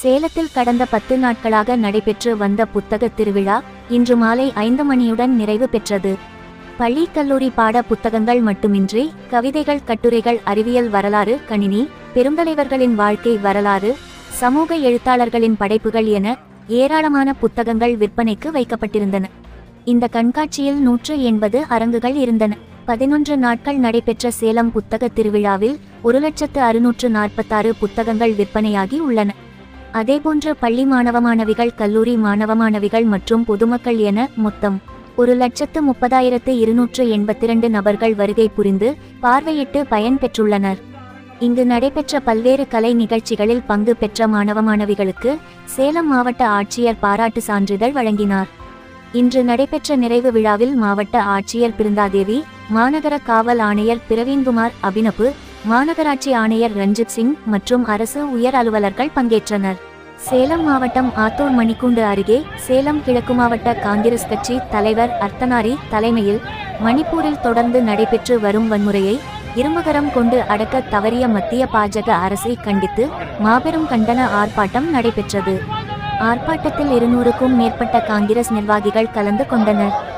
சேலத்தில் கடந்த பத்து நாட்களாக நடைபெற்று வந்த புத்தக திருவிழா இன்று மாலை ஐந்து மணியுடன் நிறைவு பெற்றது. பள்ளி கல்லூரி பாட புத்தகங்கள் மட்டுமின்றி கவிதைகள் கட்டுரைகள் அறிவியல் வரலாறு கணினி பெருந்தலைவர்களின் வாழ்க்கை வரலாறு சமூக எழுத்தாளர்களின் படைப்புகள் என ஏராளமான புத்தகங்கள் விற்பனைக்கு வைக்கப்பட்டிருந்தன. இந்த கண்காட்சியில் நூற்று எண்பது அரங்குகள் இருந்தன. பதினொன்று நாட்கள் நடைபெற்ற சேலம் புத்தக திருவிழாவில் ஒரு லட்சத்து அறுநூற்று நாற்பத்தாறு புத்தகங்கள் விற்பனையாகி உள்ளன. அதேபோன்று பள்ளி மாணவ மாணவிகள் கல்லூரி மாணவ மாணவிகள் மற்றும் பொதுமக்கள் என மொத்தம் ஒரு லட்சத்து முப்பதாயிரத்து இருநூற்று எண்பத்திரண்டு நபர்கள் வருகை புரிந்து பார்வையிட்டு பயன் பெற்றுள்ளனர். இங்கு நடைபெற்ற பல்வேறு கலை நிகழ்ச்சிகளில் பங்கு பெற்ற மாணவ மாணவிகளுக்கு சேலம் மாவட்ட ஆட்சியர் பாராட்டு சான்றிதழ் வழங்கினார். இன்று நடைபெற்ற நிறைவு விழாவில் மாவட்ட ஆட்சியர் பிருந்தாதேவி மாநகர காவல் ஆணையர் பிரவீன்குமார் அபினப்பு மாநகராட்சி ஆணையர் ரஞ்சித் சிங் மற்றும் அரசு உயர் அலுவலர்கள் பங்கேற்றனர். சேலம் மாவட்டம் ஆத்தூர் மணிக்கூண்டு அருகே சேலம் கிழக்கு மாவட்ட காங்கிரஸ் கட்சி தலைவர் அர்த்தனாரி தலைமையில் மணிப்பூரில் தொடர்ந்து நடைபெற்று வரும் வன்முறையை இரும்புகரம் கொண்டு அடக்க தவறிய மத்திய பாஜக அரசை கண்டித்து மாபெரும் கண்டன ஆர்ப்பாட்டம் நடைபெற்றது. ஆர்ப்பாட்டத்தில் இருநூறுக்கும் மேற்பட்ட காங்கிரஸ் நிர்வாகிகள் கலந்து கொண்டனர்.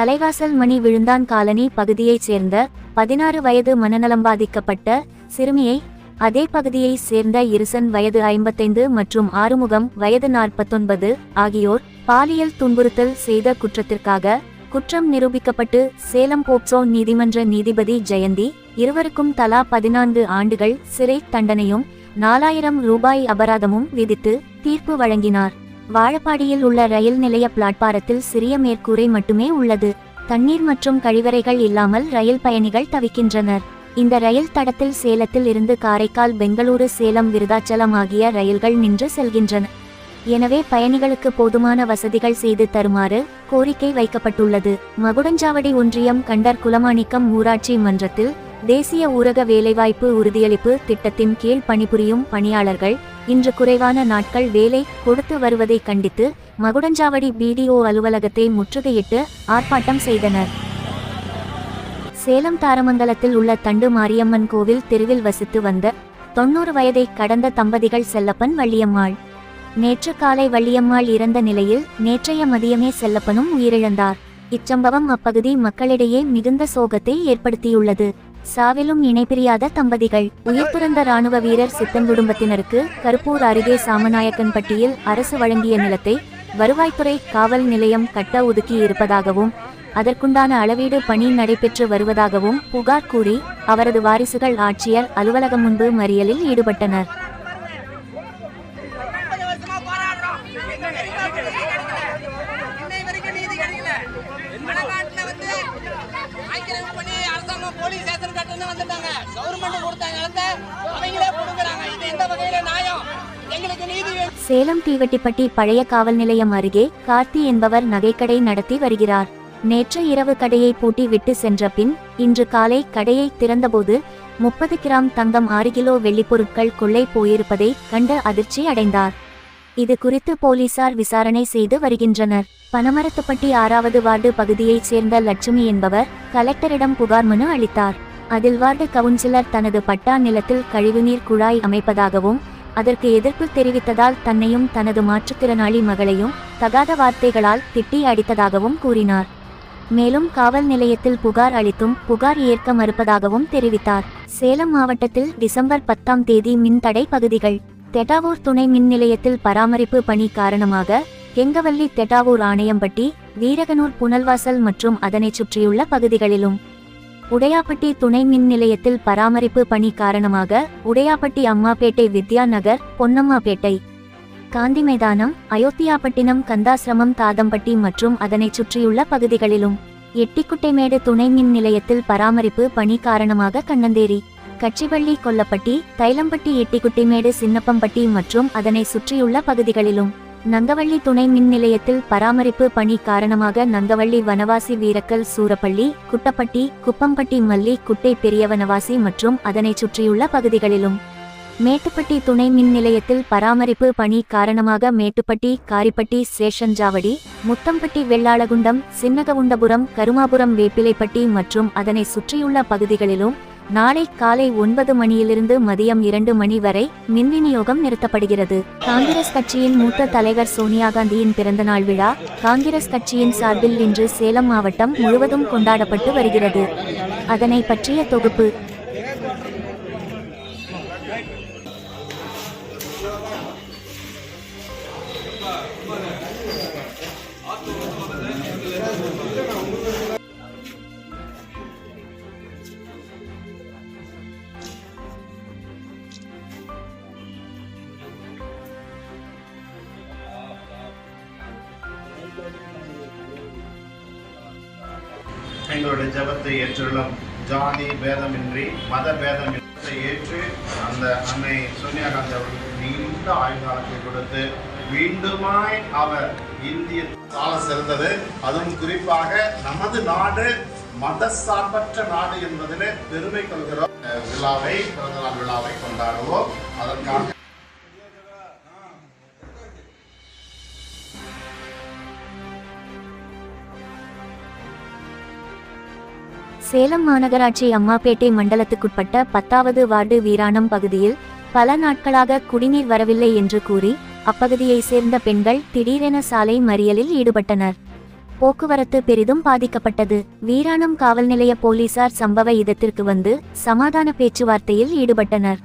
தலைவாசல் மணி விழுந்தான் காலனி பகுதியைச் சேர்ந்த பதினாறு வயது மனநலம் பாதிக்கப்பட்ட சிறுமியை அதே பகுதியைச் சேர்ந்த இருசன் வயது ஐம்பத்தைந்து மற்றும் ஆறுமுகம் வயது நாற்பத்தொன்பது ஆகியோர் பாலியல் துன்புறுத்தல் செய்த குற்றத்திற்காக குற்றம் நிரூபிக்கப்பட்டு சேலம் போப்சோ நீதிமன்ற நீதிபதி ஜெயந்தி இருவருக்கும் தலா பதினான்கு ஆண்டுகள் சிறை தண்டனையும் நாலாயிரம் ரூபாய் அபராதமும் விதித்து தீர்ப்பு வழங்கினார். வாழப்பாடியில் உள்ள ரயில் நிலைய பிளாட்பாரத்தில் சிறிய மேற்கூரை மட்டுமே உள்ளது. தண்ணீர் மற்றும் கழிவறைகள் இல்லாமல் ரயில் பயணிகள் தவிக்கின்றனர். இந்த ரயில் தடத்தில் சேலத்தில் இருந்து காரைக்கால் பெங்களூரு சேலம் விருதாச்சலம் ஆகிய ரயில்கள் நின்று செல்கின்றன. எனவே பயணிகளுக்கு போதுமான வசதிகள் செய்து தருமாறு கோரிக்கை வைக்கப்பட்டுள்ளது. மகுடஞ்சாவடி ஒன்றியம் கண்டர் குலமாணிக்கம் ஊராட்சி மன்றத்தில் தேசிய ஊரக வேலைவாய்ப்பு உறுதியளிப்பு திட்டத்தின் கீழ் பணிபுரியும் பணியாளர்கள் இன்று குறைவான நாட்கள் வேலை கொடுத்து வருவதை கண்டித்து மகுடஞ்சாவடி பிடிஓ அலுவலகத்தை முற்றுகையிட்டு ஆர்ப்பாட்டம் செய்தனர். சேலம் தாரமங்கலத்தில் உள்ள தண்டு மாரியம்மன் கோவில் தெருவில் வசித்து வந்த தொண்ணூறு வயதை கடந்த தம்பதிகள் செல்லப்பன் வள்ளியம்மாள். நேற்று காலை வள்ளியம்மாள் இறந்த நிலையில் நேற்றைய மதியமே செல்லப்பனும் உயிரிழந்தார். இச்சம்பவம் அப்பகுதி மக்களிடையே மிகுந்த சோகத்தை ஏற்படுத்தியுள்ளது. சாவிலும் இணைபிரியாத தம்பதிகள். உயிர் துறந்த ராணுவ வீரர் சித்தன் குடும்பத்தினருக்கு கருப்பூர் அருகே சாமநாயக்கன்பட்டியில் அரசு வழங்கிய நிலத்தை வருவாய்த்துறை காவல் நிலையம் கட்ட ஒதுக்கி இருப்பதாகவும் அதற்குண்டான அளவீடு பணி நடைபெற்று வருவதாகவும் புகார் கூறி அவரது வாரிசுகள் ஆட்சியர் அலுவலகம் முன்பு மறியலில் ஈடுபட்டனர். வந்துட்டாங்க. கவர்மெண்ட் கொடுத்த நிலத்தை அவங்களே கொடுக்குறாங்க இது எந்த வகையில நியாயம்? சேலம் தீவட்டிப்பட்டி பழைய காவல் நிலையம் அருகே கார்த்தி என்பவர் நகைக்கடை நடத்தி வருகிறார். நேற்று இரவு கடையை பூட்டி விட்டு சென்ற பின் இன்று காலை கடையை திறந்தபோது முப்பது கிராம் தங்கம் ஆறு கிலோ வெள்ளிப்பொருட்கள் கொள்ளை போயிருப்பதை கண்டு அதிர்ச்சி அடைந்தார். இது குறித்து போலீசார் விசாரணை செய்து வருகின்றனர். பனமரத்துப்பட்டி ஆறாவது வார்டு பகுதியைச் சேர்ந்த லட்சுமி என்பவர் கலெக்டரிடம் புகார் மனு அளித்தார். அதில் வார்டு கவுன்சிலர் தனது பட்டா நிலத்தில் கழிவுநீர் குழாய் அமைப்பதாகவும் அதற்கு எதிர்ப்பு தெரிவித்ததால் தன்னையும் தனது மாற்றுத்திறனாளி மகளையும் தகாத வார்த்தைகளால் திட்டி அடித்ததாகவும் கூறினார். மேலும் காவல் நிலையத்தில் புகார் அளித்தும் புகார் ஏற்க மறுப்பதாகவும் தெரிவித்தார். சேலம் மாவட்டத்தில் டிசம்பர் பத்தாம் தேதி மின்தடை பகுதிகள். தெட்டாவூர் துணை மின் நிலையத்தில் பராமரிப்பு பணி காரணமாக கெங்கவல்லி தெட்டாவூர் ஆணையம்பட்டி வீரகனூர் புனல்வாசல் மற்றும் அதனைச் சுற்றியுள்ள பகுதிகளிலும் உடையாப்பட்டி துணை மின் நிலையத்தில் பராமரிப்பு பணி காரணமாக உடையாப்பட்டி அம்மாபேட்டை வித்யா நகர் பொன்னம்மாபேட்டை காந்தி மைதானம் அயோத்தியாப்பட்டினம் கந்தாசிரமம் தாதம்பட்டி மற்றும் அதனைச் சுற்றியுள்ள பகுதிகளிலும் எட்டிக்குட்டைமேடு துணை மின் நிலையத்தில் பராமரிப்பு பணி காரணமாக கண்ணந்தேரி கச்சிவள்ளி கொல்லப்பட்டி தைலம்பட்டி எட்டிக்குட்டைமேடு சின்னப்பம்பட்டி மற்றும் அதனை சுற்றியுள்ள பகுதிகளிலும் நங்கவள்ளி துணை மின் நிலையத்தில் பராமரிப்பு பணி காரணமாக நங்கவள்ளி வனவாசி வீரக்கல் சூரப்பள்ளி குட்டப்பட்டி குப்பம்பட்டி மல்லி குட்டை பெரியவனவாசி மற்றும் அதனைச் சுற்றியுள்ள பகுதிகளிலும். மேட்டுப்பட்டி துணை மின் நிலையத்தில் பராமரிப்பு பணி காரணமாக மேட்டுப்பட்டி காரிப்பட்டி சேஷஞ்சாவடி முத்தம்பட்டி வெள்ளாளகுண்டம் சின்னகவுண்டபுரம் கருமாபுரம் வேப்பிலைப்பட்டி மற்றும் அதனை சுற்றியுள்ள பகுதிகளிலும் நாளை காலை ஒன்பது மணியிலிருந்து மதியம் இரண்டு மணி வரை மின் விநியோகம் நிறுத்தப்படுகிறது. காங்கிரஸ் கட்சியின் மூத்த தலைவர் சோனியா காந்தியின் பிறந்தநாள் விழா காங்கிரஸ் கட்சியின் சார்பில் இன்று சேலம் மாவட்டம் முழுவதும் கொண்டாடப்பட்டு வருகிறது. அதனை பற்றிய தொகுப்பு. எங்களுடைய ஜெபத்தை ஏற்றுள்ளோம் ஜாதி பேதமின்றி மத பேதமின்றி ஏற்று அந்த அன்னை சோனியா காந்தி அவர்களுக்கு நீண்ட ஆயுள்காலத்தை கொடுத்து மீண்டுமாய் அவர் இந்திய சால சிறந்தது. அதுவும் குறிப்பாக நமது நாடு மத சார்பற்ற நாடு என்பதிலே பெருமை கொள்கிறோம். விழாவை பிறந்தநாள் விழாவை கொண்டாடுவோம். அதற்காக சேலம் மாநகராட்சி அம்மாப்பேட்டை மண்டலத்துக்குட்பட்ட பத்தாவது வார்டு வீராணம் பகுதியில் பல நாட்களாக குடிநீர் வரவில்லை என்று கூறி அப்பகுதியைச் சேர்ந்த பெண்கள் திடீரென சாலை மறியலில் ஈடுபட்டனர். போக்குவரத்து பெரிதும் பாதிக்கப்பட்டது. வீராணம் காவல் நிலைய போலீசார் சம்பவ இடத்திற்கு வந்து சமாதான பேச்சுவார்த்தையில் ஈடுபட்டனர்.